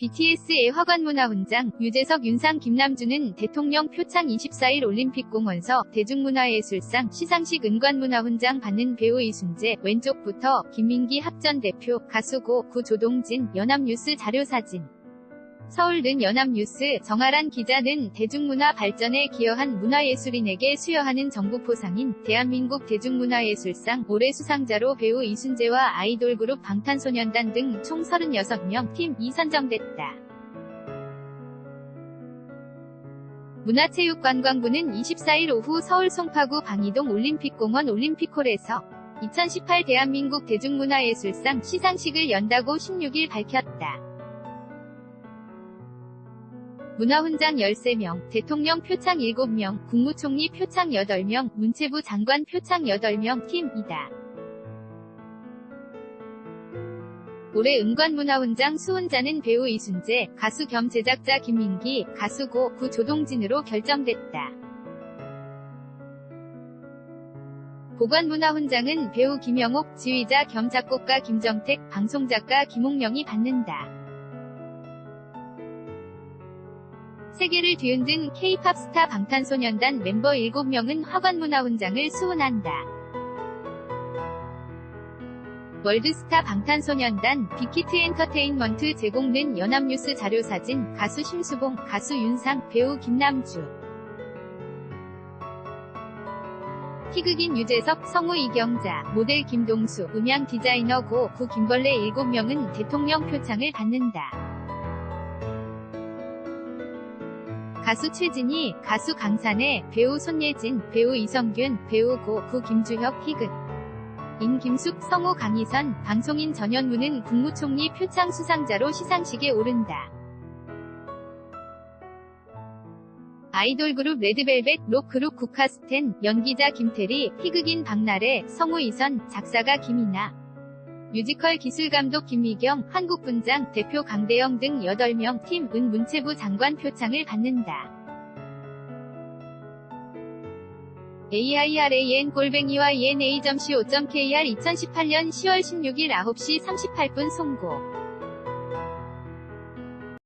BTS의 화관문화훈장, 유재석, 윤상, 김남주는 대통령 표창 24일 올림픽공원서 대중문화예술상 시상식 은관문화훈장 받는 배우 이순재, 왼쪽부터 김민기 합전 대표, 가수고, 구 조동진, 연합뉴스 자료사진. 서울는 연합뉴스 정아란 기자는 대중문화 발전에 기여한 문화예술인에게 수여하는 정부 포상인 대한민국 대중문화예술상 올해 수상자로 배우 이순재와 아이돌 그룹 방탄소년단 등 총 36명 팀이 선정됐다. 문화체육관광부는 24일 오후 서울 송파구 방이동 올림픽공원 올림픽홀에서 2018 대한민국 대중문화예술상 시상식을 연다고 16일 밝혔다. 문화훈장 13명, 대통령 표창 7명, 국무총리 표창 8명, 문체부 장관 표창 8명 팀이다. 올해 은관문화훈장 수훈자는 배우 이순재, 가수 겸 제작자 김민기, 가수고, 구 조동진으로 결정됐다. 보관문화훈장은 배우 김영옥, 지휘자 겸 작곡가 김정택, 방송작가 김옥령이 받는다. 세계를 뒤흔든 K-팝 스타 방탄소년단 멤버 7명은 화관문화훈장을 수훈한다. 월드스타 방탄소년단 빅히트 엔터테인먼트 제공된 연합뉴스 자료사진 가수 심수봉, 가수 윤상, 배우 김남주 희극인 유재석, 성우 이경자, 모델 김동수, 음향 디자이너 고, 구 김벌레 7명은 대통령 표창을 받는다. 가수 최진희, 가수 강산혜, 배우 손예진, 배우 이성균, 배우 고, 구 김주혁, 희극. 인 김숙, 성우 강희선, 방송인 전현무는 국무총리 표창 수상자로 시상식에 오른다. 아이돌 그룹 레드벨벳, 록그룹 국카스텐, 연기자 김태리, 희극인 박나래, 성우 이선, 작사가 김이나. 뮤지컬 기술감독 김미경, 한국분장, 대표 강대영 등 8명 팀 은 문체부 장관 표창을 받는다. AIRAN 골뱅이와 ENA.co.kr 2018년 10월 16일 9시 38분 송고